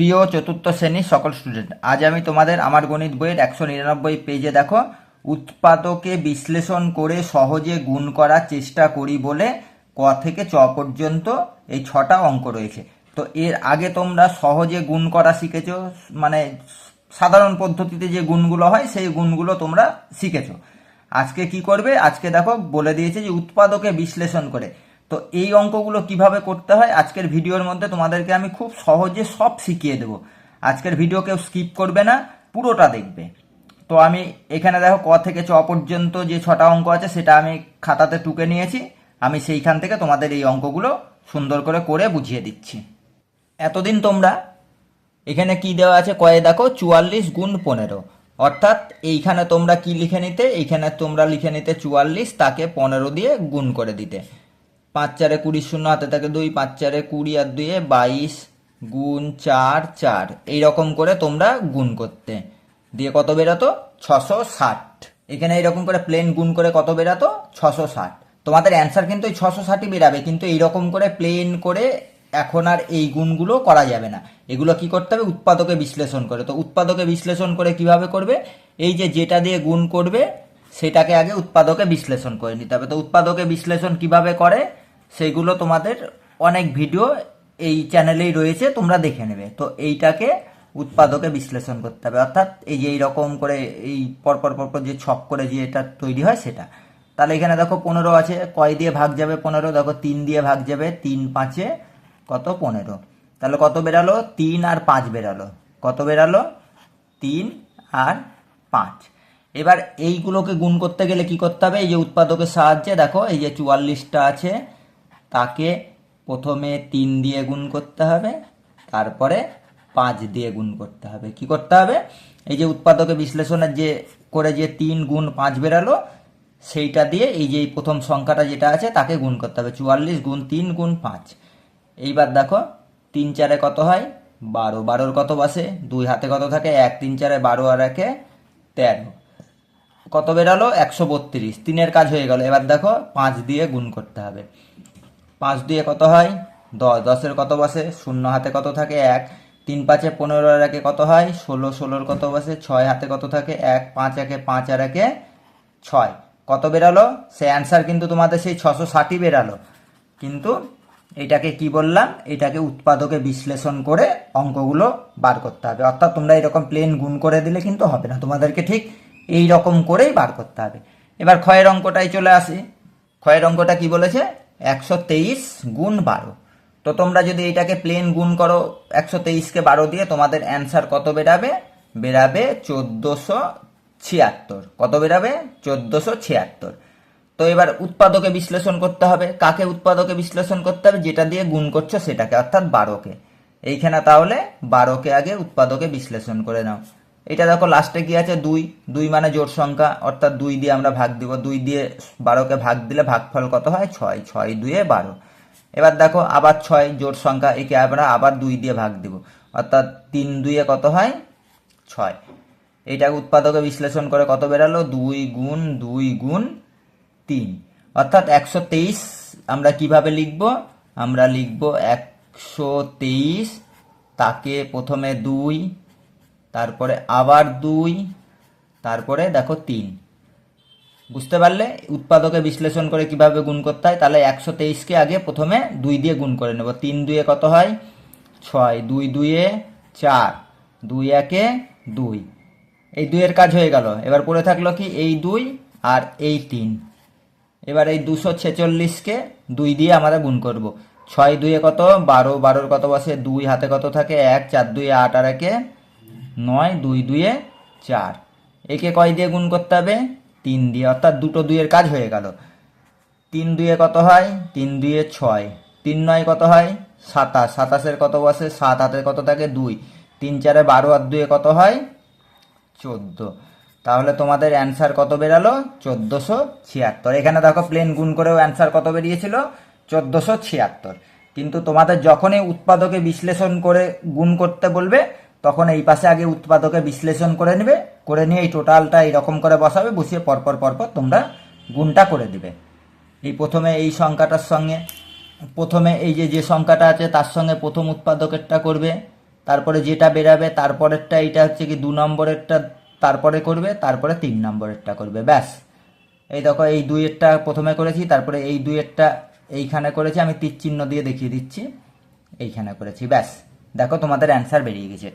প্রিয় চতুর্থ শ্রেণির সকল স্টুডেন্ট আজ আমি তোমাদের আমার গণিত বইয়ের একশো নিরানব্বই পেজে দেখো, উৎপাদকে বিশ্লেষণ করে সহজে গুণ করার চেষ্টা করি বলে ক থেকে চ পর্যন্ত এই ছটা অঙ্ক রয়েছে। তো এর আগে তোমরা সহজে গুণ করা শিখেছো মানে সাধারণ পদ্ধতিতে যে গুণগুলো হয়, সেই গুণগুলো তোমরা শিখেছো। আজকে কি করবে? আজকে দেখো, বলে দিয়েছে যে উৎপাদকে বিশ্লেষণ করে। তো এই অঙ্কগুলো কীভাবে করতে হয় আজকের ভিডিওর মধ্যে তোমাদেরকে আমি খুব সহজে সব শিখিয়ে দেবো। আজকের ভিডিও কেউ স্কিপ করবে না, পুরোটা দেখবে। তো আমি এখানে দেখো ক থেকে চ পর্যন্ত যে ছটা অঙ্ক আছে সেটা আমি খাতাতে টুকে নিয়েছি। আমি সেইখান থেকে তোমাদের এই অঙ্কগুলো সুন্দর করে করে বুঝিয়ে দিচ্ছি। এতদিন তোমরা এখানে কি দেওয়া আছে? কয়ে দেখো চুয়াল্লিশ গুণ পনেরো। অর্থাৎ এইখানে তোমরা কি লিখে নিতে? এইখানে তোমরা লিখে নিতে চুয়াল্লিশ, তাকে পনেরো দিয়ে গুণ করে দিতে। পাঁচ চারে কুড়ি শূন্য, হাতে থাকে দুই, পাঁচ চারে কুড়ি আর দুইয়ে বাইশ গুণ চার চার। এইরকম করে তোমরা গুণ করতে। দিয়ে কত বেরাতো? ছশো ষাট। এখানে এইরকম করে প্লেন গুণ করে কত বেরাতো? ছশো ষাট। তোমাদের অ্যান্সার কিন্তু এই ছশো ষাটই বেরাবে, কিন্তু এইরকম করে প্লেন করে এখন আর এই গুণগুলো করা যাবে না। এগুলো কি করতে হবে? উৎপাদকে বিশ্লেষণ করে। তো উৎপাদকে বিশ্লেষণ করে কীভাবে করবে? এই যে যেটা দিয়ে গুণ করবে সেটাকে আগে উৎপাদকে বিশ্লেষণ করে নিতে হবে। তো উৎপাদকে বিশ্লেষণ কীভাবে করে? সেগুলো তোমাদের অনেক ভিডিও এই চ্যানেলেই রয়েছে, তোমরা দেখে নেবে। তো এইটাকে উৎপাদকে বিশ্লেষণ করতে হবে। অর্থাৎ এই যে এইরকম করে এই পরপর পরপর যে ছক করে যে এটা তৈরি হয় সেটা। তাহলে এখানে দেখো পনেরো আছে। কয় দিয়ে ভাগ যাবে পনেরো? দেখো তিন দিয়ে ভাগ যাবে তিন পাঁচে কত পনেরো? তাহলে কত বেরালো? তিন আর পাঁচ বেরালো। কত বেরালো? তিন আর পাঁচ। এবার এইগুলোকে গুণ করতে গেলে কি করতে হবে? এই যে উৎপাদকের সাহায্যে, দেখো, এই যে চুয়াল্লিশটা আছে, তাকে প্রথমে তিন দিয়ে গুণ করতে হবে, তারপরে পাঁচ দিয়ে গুণ করতে হবে। কি করতে হবে? এই যে উৎপাদকে বিশ্লেষণের যে, করে যে তিন গুণ পাঁচ বেরালো, সেইটা দিয়ে এই যে প্রথম সংখ্যাটা যেটা আছে, তাকে গুণ করতে হবে। চুয়াল্লিশ গুণ তিন গুণ পাঁচ। এইবার দেখো, তিন চারে কত হয়? বারো। বারোর কত বসে? দুই হাতে কত থাকে? এক। তিন চারে বারো আর একে তেরো। কত বেরালো? একশো বত্রিশ। তিনের কাজ হয়ে গেল। এবার দেখো, পাঁচ দিয়ে গুণ করতে হবে। পাঁচ দিয়ে কত হয়? দশ। দশের কত বসে? শূন্য হাতে কত থাকে? এক। তিন পাঁচে পনেরো আর একে কত হয়? ষোলো। ষোলোর কত বসে? ছয় হাতে কত থাকে? এক। পাঁচ একে পাঁচ আর একে ছয়। কত বেরালো? সে অ্যান্সার কিন্তু তোমাদের সেই ছশো ষাটই বেরালো। কিন্তু এটাকে কি বললাম? এটাকে উৎপাদকে বিশ্লেষণ করে অঙ্কগুলো বার করতে হবে। অর্থাৎ তোমরা এরকম প্লেন গুণ করে দিলে কিন্তু হবে না। তোমাদেরকে ঠিক এই রকম করেই বার করতে হবে। এবার ক্ষয়ের অঙ্কটাই চলে আসি। ক্ষয়ের অঙ্কটা কি বলেছে? একশো তেইশ গুণ বারো। তো তোমরা যদি এটাকে প্লেন গুণ করো, একশো তেইশকে বারো দিয়ে তোমাদের অ্যান্সার কত বেরাবে? বেরাবে চোদ্দোশো ছিয়াত্তর। কত বেরাবে? চোদ্দোশো ছিয়াত্তর। তো এবার উৎপাদকে বিশ্লেষণ করতে হবে। কাকে উৎপাদকে বিশ্লেষণ করতে হবে? যেটা দিয়ে গুণ করছ সেটাকে, অর্থাৎ বারোকে। এইখানে তাহলে বারোকে আগে উৎপাদকে বিশ্লেষণ করে নাও। এটা দেখো লাস্টে কি আছে? দুই। দুই মানে জোর সংখ্যা, অর্থাৎ দুই দিয়ে আমরা ভাগ দিব। দুই দিয়ে বারোকে ভাগ দিলে ভাগফল কত হয়? ছয়। ছয় দুয়ে বারো। এবার দেখো আবার ছয় জোর সংখ্যা, একে আমরা আবার দুই দিয়ে ভাগ দিব। অর্থাৎ তিন দুইয়ে কত হয়? ছয়। এইটাকে উৎপাদকে বিশ্লেষণ করে কত বেরালো? দুই গুণ দুই গুণ তিন। অর্থাৎ একশো তেইশ আমরা কীভাবে লিখব? আমরা লিখব একশো তেইশ তাকে প্রথমে দুই তারপরে আবার দুই, তারপরে দেখো তিন। বুঝতে পারলে? উৎপাদকে বিশ্লেষণ করে কীভাবে গুণ করতে হয়? তাহলে একশো তেইশকে আগে প্রথমে দুই দিয়ে গুণ করে নেব। তিন দুয়ে কত হয়? ছয়। দুই দুয়ে চার। দুই একে দুই। এই দুইয়ের কাজ হয়ে গেল। এবার পড়ে থাকল কি? এই দুই আর এই তিন। এবার এই দুশো ছেচল্লিশকে দুই দিয়ে আমরা গুণ করব। ছয় দুয়ে কত? বারো। বারোর কত বসে? দুই। হাতে কত থাকে? এক। চার দুয়ে আট আর একে নয়, দুই, দুয়ে চার। একে কয় দিয়ে গুণ করতে হবে? তিন দিয়ে। অর্থাৎ দুটো দুইয়ের কাজ হয়ে গেল। তিন দুয়ে কত হয়? তিন দুয়ে ছয়। তিন নয় কত হয়? সাতাশ। সাতাশের কত বসে? সাত। হাতের কত থাকে? দুই। তিন চারে বারো আর দুয়ে কত হয়? চোদ্দ। তাহলে তোমাদের অ্যান্সার কত বেরালো? চোদ্দোশো ছিয়াত্তর। এখানে দেখো প্লেন গুণ করেও অ্যান্সার কত বেরিয়েছিল? চোদ্দোশো ছিয়াত্তর। কিন্তু তোমাদের যখনই উৎপাদকে বিশ্লেষণ করে গুণ করতে বলবে তখন এই পাশে আগে উৎপাদকে বিশ্লেষণ করে নেবে, করে নিয়ে এই টোটালটা এইরকম করে বসাবে, বসিয়ে পরপর পরপর তোমরা গুণটা করে দিবে। এই প্রথমে এই সংখ্যাটার সঙ্গে, প্রথমে এই যে যে সংখ্যাটা আছে তার সঙ্গে প্রথম উৎপাদকেরটা করবে, তারপরে যেটা বেরাবে তারপরেরটা এটা হচ্ছে কি দু নম্বরেরটা তারপরে করবে, তারপরে তিন নম্বরেরটা করবে, ব্যাস। এই দেখো এই দুইয়েরটা প্রথমে করেছি, তারপরে এই দুইয়েরটা এইখানে করেছি, আমি তীর চিহ্ন দিয়ে দেখিয়ে দিচ্ছি, এইখানে করেছি, ব্যাস। দেখো তোমাদের অ্যান্সার বেরিয়ে গেছে।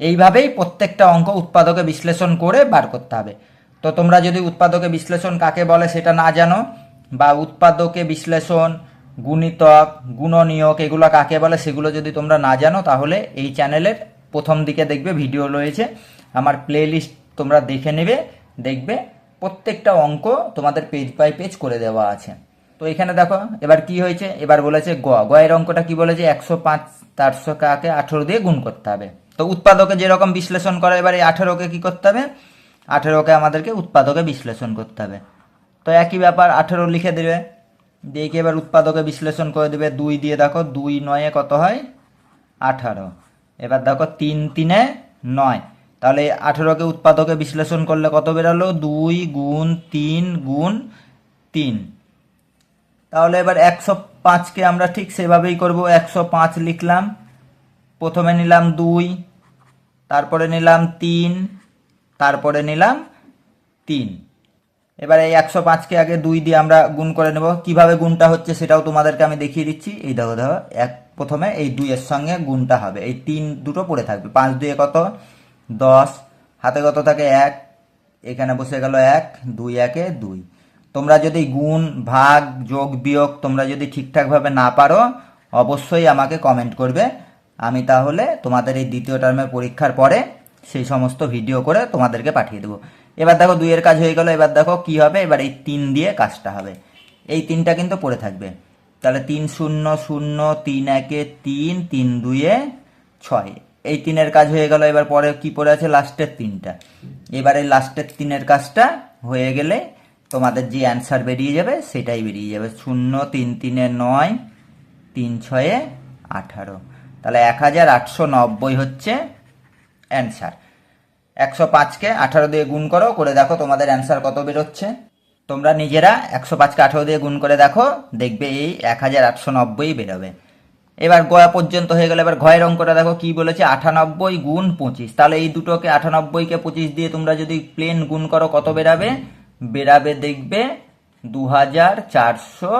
এইভাবেই প্রত্যেকটা অঙ্ক উৎপাদকে বিশ্লেষণ করে বার করতে হবে। তো তোমরা যদি উৎপাদকে বিশ্লেষণ কাকে বলে সেটা না জানো, বা উৎপাদকে বিশ্লেষণ, গুণিতক, গুণনীয়ক এগুলো কাকে বলে সেগুলো যদি তোমরা না জানো, তাহলে এই চ্যানেলের প্রথম দিকে দেখবে ভিডিও রয়েছে। আমার প্লে লিস্ট তোমরা দেখে নেবে, দেখবে প্রত্যেকটা অঙ্ক তোমাদের পেজ বাই পেজ করে দেওয়া আছে। তো এখানে দেখো, এবার কি হয়েছে? এবার বলেছে গ। গ এর অঙ্কটা কি বলেছে? একশো পাঁচ, চারশো কাকে আঠেরো দিয়ে গুণ করতে হবে। তো উৎপাদকে যেরকম বিশ্লেষণ করে, এবার এই আঠেরোকে কি করতে হবে? আঠেরোকে আমাদেরকে উৎপাদকে বিশ্লেষণ করতে হবে। তো একই ব্যাপার, আঠেরো লিখে দেবে। দিয়ে এবার উৎপাদকে বিশ্লেষণ করে দেবে? দুই দিয়ে দেখো, দুই নয়ে কত হয়? আঠারো। এবার দেখো, তিন তিনে নয়। তাহলে আঠেরোকে উৎপাদকে বিশ্লেষণ করলে কত বেরালো? দুই গুণ তিন গুণ তিন। তাহলে এবার একশো পাঁচকে আমরা ঠিক সেভাবেই করব। একশো পাঁচ লিখলাম। প্রথমে নিলাম দুই, তারপরে নিলাম তিন, তারপরে নিলাম তিন। এবার এই একশো পাঁচকে আগে দুই দিয়ে আমরা গুণ করে নেব। কীভাবে গুণটা হচ্ছে সেটাও তোমাদেরকে আমি দেখিয়ে দিচ্ছি। এই দেখো দেখো, এক প্রথমে এই দুইয়ের সঙ্গে গুণটা হবে। এই তিন দুটো পড়ে থাকবে। পাঁচ দুয়ে কত? দশ। হাতে কত থাকে? এক। এখানে বসে গেল এক, দুই একে দুই। তোমরা যদি গুণ, ভাগ, যোগ, বিয়োগ তোমরা যদি ঠিকঠাকভাবে না পারো, অবশ্যই আমাকে কমেন্ট করবে। আমি তাহলে তোমাদের এই দ্বিতীয় টার্মের পরীক্ষার পরে সেই সমস্ত ভিডিও করে তোমাদেরকে পাঠিয়ে দেবো। এবার দেখো দুইয়ের কাজ হয়ে গেল, এবার দেখো কি হবে, এবার এই তিন দিয়ে কাজটা হবে। এই তিনটা কিন্তু পড়ে থাকবে। তাহলে তিন শূন্য শূন্য, তিন একে তিন তিন দুইয়ে ছয়। এই তিনের কাজ হয়ে গেল, এবার পরে কি পড়ে আছে? লাস্টের তিনটা। এবার এই লাস্টের তিনের কাজটা হয়ে গেলে তোমাদের যে অ্যান্সার বেরিয়ে যাবে, সেটাই বেরিয়ে যাবে। শূন্য, তিন, তিনে নয়, তিন, ছয়ে আঠারো। তাহলে এক হাজার আটশো নব্বই হচ্ছে অ্যান্সার একশো পাঁচকে আঠারো দিয়ে গুণ করো, করে দেখো তোমাদের অ্যান্সার কত বেরোচ্ছে। তোমরা নিজেরা একশো পাঁচকে আঠারো দিয়ে গুণ করে দেখো, দেখবে এই এক হাজার আটশো নব্বই বেরোবে। এবার গয়া পর্যন্ত হয়ে গেলে, এবার ঘয়ের অঙ্কটা দেখো কি বলেছে আটানব্বই গুণ পঁচিশ। তাহলে এই দুটোকে আটানব্বইকে পঁচিশ দিয়ে তোমরা যদি প্লেন গুণ করো, কত বেরাবে? বেরাবে দেখবে দু হাজার চারশো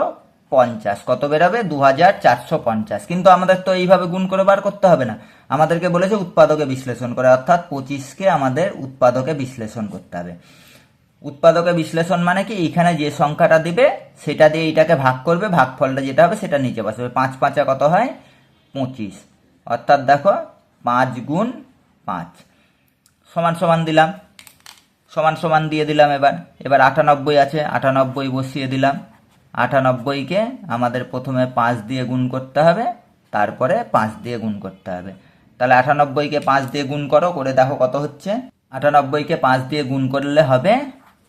পঞ্চাশ। কত বেরাবে? দু হাজার চারশো পঞ্চাশ। কিন্তু আমাদের তো এইভাবে গুণ করে বার করতে হবে না। আমাদেরকে বলেছে উৎপাদকে বিশ্লেষণ করে, অর্থাৎ পঁচিশকে আমাদের উৎপাদকে বিশ্লেষণ করতে হবে। উৎপাদকে বিশ্লেষণ মানে কি? এখানে যে সংখ্যাটা দিবে, সেটা দিয়ে এইটাকে ভাগ করবে, ভাগফলটা যেটা হবে সেটা নিচে বসবে। পাঁচ পাঁচা কত হয়? পঁচিশ। অর্থাৎ দেখো, পাঁচ গুণ পাঁচ। সমান সমান দিলাম। সমান সমান দিয়ে দিলাম এবার। এবার আটানব্বই আছে, আটানব্বই বসিয়ে দিলাম। আটানব্বইকে আমাদের প্রথমে পাঁচ দিয়ে গুণ করতে হবে, তারপরে পাঁচ দিয়ে গুণ করতে হবে। তাহলে আটানব্বইকে পাঁচ দিয়ে গুণ করো, করে দেখো কত হচ্ছে। আটানব্বইকে পাঁচ দিয়ে গুণ করলে হবে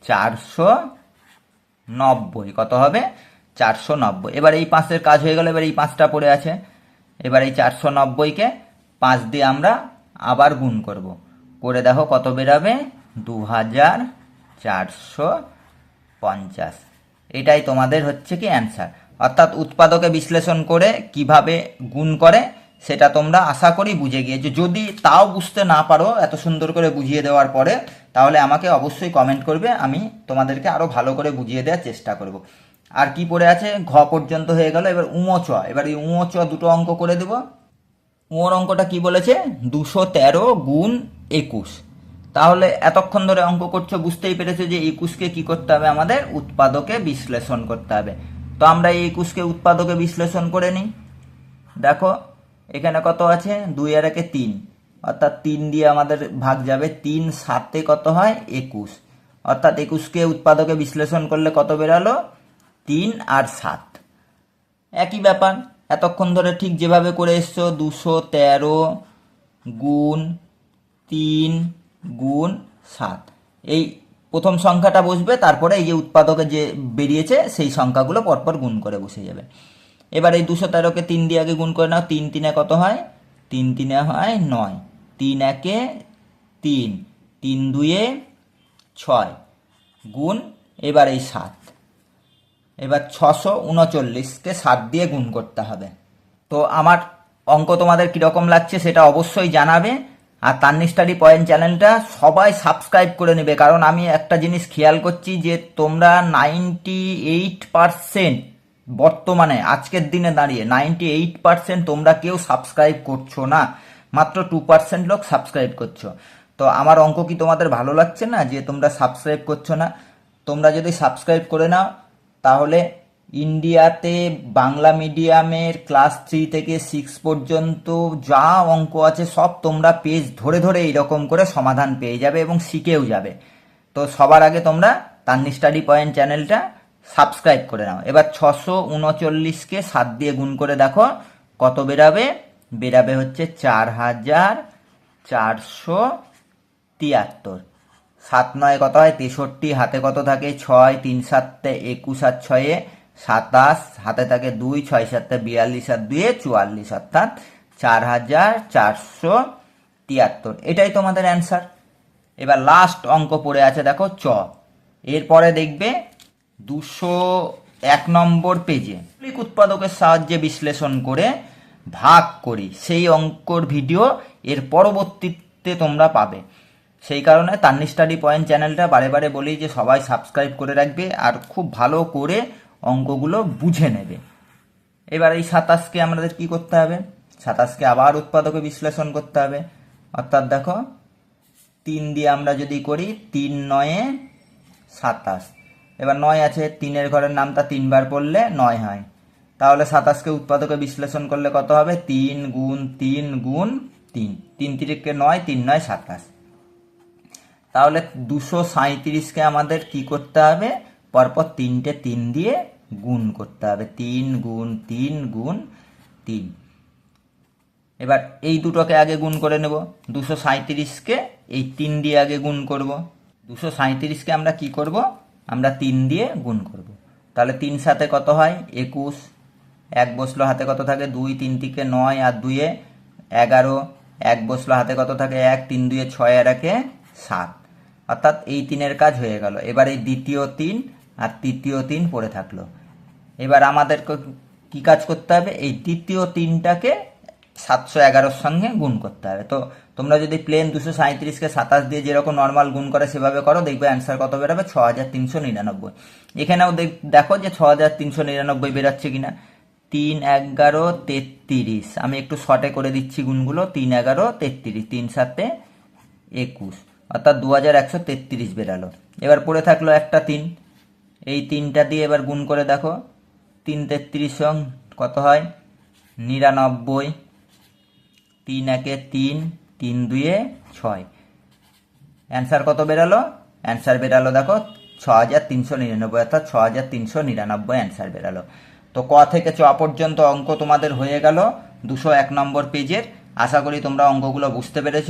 চারশো নব্বই। কত হবে? চারশো নব্বই। এবার এই পাঁচের কাজ হয়ে গেল, এবার এই পাঁচটা পড়ে আছে। এবার এই চারশো নব্বইকে পাঁচ দিয়ে আমরা আবার গুণ করব। করে দেখো কত বেরাবে? দু হাজার চারশো পঞ্চাশ। এটাই তোমাদের হচ্ছে কি অ্যান্সার অর্থাৎ উৎপাদকে বিশ্লেষণ করে কীভাবে গুণ করে, সেটা তোমরা আশা করি বুঝে গিয়েছো। যদি তাও বুঝতে না পারো এত সুন্দর করে বুঝিয়ে দেওয়ার পরে, তাহলে আমাকে অবশ্যই কমেন্ট করবে, আমি তোমাদেরকে আরও ভালো করে বুঝিয়ে দেওয়ার চেষ্টা করব। আর কি পড়ে আছে? ঘ পর্যন্ত হয়ে গেল, এবার উমোচ এবার এই উমোচ দুটো অঙ্ক করে দেব। উমোর অঙ্কটা কি বলেছে? দুশো তেরো গুণ একুশ। তাহলে এতক্ষণ ধরে অঙ্ক করছ, বুঝতেই পেরেছ যে একুশকে কি করতে হবে? আমাদের উৎপাদকে বিশ্লেষণ করতে হবে। তো আমরা এই একুশকে উৎপাদকে বিশ্লেষণ করে নিই। দেখো, এখানে কত আছে? দুই আর একে তিন। অর্থাৎ তিন দিয়ে আমাদের ভাগ যাবে তিন সাতে কত হয়? একুশ। অর্থাৎ একুশকে উৎপাদকে বিশ্লেষণ করলে কত বেরালো? তিন আর সাত। একই ব্যাপার। এতক্ষণ ধরে ঠিক যেভাবে করে এসছো, দুশো তেরো গুণ তিন গুণ সাত। এই প্রথম সংখ্যাটা বসবে, তারপরে এই যে উৎপাদকে যে বেরিয়েছে, সেই সংখ্যাগুলো পরপর গুণ করে বসে যাবে। এবার এই দুশো তেরোকে তিন দিয়ে আগে গুণ করে নাও, তিন তিনে কত হয়? তিন তিনে হয় নয়। তিন একে তিন তিন দুয়ে ছয়, গুণ এবার এই সাত। এবার ছশো উনচল্লিশকে সাত দিয়ে গুণ করতে হবে। তো আমার অঙ্ক তোমাদের কীরকম লাগছে সেটা অবশ্যই জানাবে। আর তান্নি স্টাডি পয়েন্ট চ্যানেলটা সবাই সাবস্ক্রাইব করে নেবে। কারণ আমি একটা জিনিস খেয়াল করছি যে তোমরা নাইনটি এইট পারসেন্ট বর্তমানে, আজকের দিনে দাঁড়িয়ে নাইনটি এইট পারসেন্ট তোমরা কেউ সাবস্ক্রাইব করছ না। মাত্র টু পার্সেন্ট লোক সাবস্ক্রাইব করছ। তো আমার অঙ্ক কি তোমাদের ভালো লাগছে না? যে তোমরা সাবস্ক্রাইব করছ না? তোমরা যদি সাবস্ক্রাইব করে নাও, তাহলে ইন্ডিয়াতে বাংলা মিডিয়ামের ক্লাস থ্রি থেকে সিক্স পর্যন্ত যা অঙ্ক আছে সব তোমরা পেজ ধরে ধরে এইরকম করে সমাধান পেয়ে যাবে এবং শিখেও যাবে। তো সবার আগে তোমরা তান্নি স্টাডি পয়েন্ট চ্যানেলটা সাবস্ক্রাইব করে নাও। এবার ছশো উনচল্লিশকে সাত দিয়ে গুণ করে দেখো, কত বেরাবে? বেরাবে হচ্ছে চার হাজার চারশো তিয়াত্তর। সাত নয় কত হয়? তেষট্টি। হাতে কত থাকে? ছয়। তিন সাতটা একুশ আর ছয়ে সাতাশ হাতে থাকে দুই, ছয় সাতটা বিয়াল্লিশ আর দুয়ে চুয়াল্লিশ, অর্থাৎ চার হাজার চারশো তিয়াত্তর। এটাই তোমাদের অ্যান্সার এবার লাস্ট অঙ্ক পড়ে আছে, দেখো চ। এরপরে দেখবে দুশো এক নম্বর পেজে উৎপাদকের সাহায্যে বিশ্লেষণ করে ভাগ করি। সেই অঙ্কর ভিডিও এর পরবর্তীতে তোমরা পাবে। সেই কারণে তান্নি স্টাডি পয়েন্ট চ্যানেলটা বারে বারে বলি যে সবাই সাবস্ক্রাইব করে রাখবে আর খুব ভালো করে অঙ্কগুলো বুঝে নেবে। এবার এই সাতাশকে আমাদের কি করতে হবে? সাতাশকে আবার উৎপাদকে বিশ্লেষণ করতে হবে। অর্থাৎ দেখো, তিন দিয়ে আমরা যদি করি, তিন নয়ে সাতাশ। এবার নয় আছে, তিনের ঘরের নামটা তিনবার পড়লে নয় হয়। তাহলে সাতাশকে উৎপাদকে বিশ্লেষণ করলে কত হবে? তিন গুণ তিন গুণ তিন। তিন তিরিখকে নয়, তিন নয় সাতাশ। তাহলে দুশো সাঁইত্রিশকে আমাদের কি করতে হবে? পরপর তিনটে তিন দিয়ে গুণ করতে হবে। তিন গুণ তিন গুণ, তিন। এবার এই দুটোকে আগে গুণ করে নেব। দুশো সাঁইত্রিশকে এই তিন দিয়ে আগে গুণ করব। দুশো সাঁইত্রিশকে আমরা কি করব? আমরা তিন দিয়ে গুণ করব। তাহলে তিন সাথে কত হয়? একুশ। এক বসল হাতে কত থাকে? দুই। তিন থেকে নয় আর দুয়ে এগারো। এক বসল হাতে কত থাকে? এক। তিন দুয়ে ছয় আর একে সাত। অর্থাৎ এই তিনের কাজ হয়ে গেল। এবার এই দ্বিতীয় তিন আর তৃতীয় তিন পড়ে থাকল। এবার আমাদের কি কাজ করতে হবে? এই দ্বিতীয় তিনটাকে সাতশো এগারোর সঙ্গে গুণ করতে হবে। তো তোমরা যদি প্লেন দুশো সাঁত্রিশকে সাতাশ দিয়ে যেরকম নর্মাল গুণ করে সেভাবে করো, দেখবে অ্যান্সার কত বেরোবে? ছ হাজার তিনশো নিরানব্বই। এখানেও দেখ- দেখো যে ছ হাজার তিনশো নিরানব্বই বেরোচ্ছে কিনা। তিন এগারো তেত্রিশ। আমি একটু শর্টে করে দিচ্ছি গুণগুলো। তিন এগারো তেত্রিশ, তিন সাতে একুশ। অর্থাৎ দু হাজার একশো তেত্রিশ বেরালো। এবার পড়ে থাকল একটা তিন। এই তিনটা দিয়ে এবার গুণ করে দেখো। তিন তেত্রিশ কত হয়? নিরানব্বই। তিন একে তিন তিন দুয়ে ছয়। অ্যান্সার কত বেরালো? অ্যান্সার বেরালো, দেখো ছ হাজার তিনশো নিরানব্বই, অর্থাৎ ছ হাজার তিনশো নিরানব্বই অ্যান্সার বেরালো। তো ক থেকে চ পর্যন্ত অঙ্ক তোমাদের হয়ে গেল। দুশো এক নম্বর পেজের আশা করি তোমরা অঙ্কগুলো বুঝতে পেরেছ।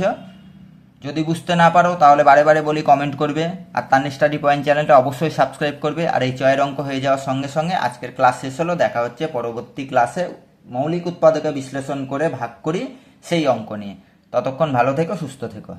যদি বুঝতে না পারো, তাহলে বারে বারে বলি কমেন্ট করবে। আর তান স্টাডি পয়েন্ট চ্যানেলটা অবশ্যই সাবস্ক্রাইব করবে। আর এই চয়ের অঙ্ক হয়ে যাওয়ার সঙ্গে সঙ্গে আজকের ক্লাস শেষ হলো। দেখা হচ্ছে পরবর্তী ক্লাসে মৌলিক উৎপাদকে বিশ্লেষণ করে ভাগ করি সেই অঙ্ক নিয়ে। ততক্ষণ ভালো থেকো, সুস্থ থেকো।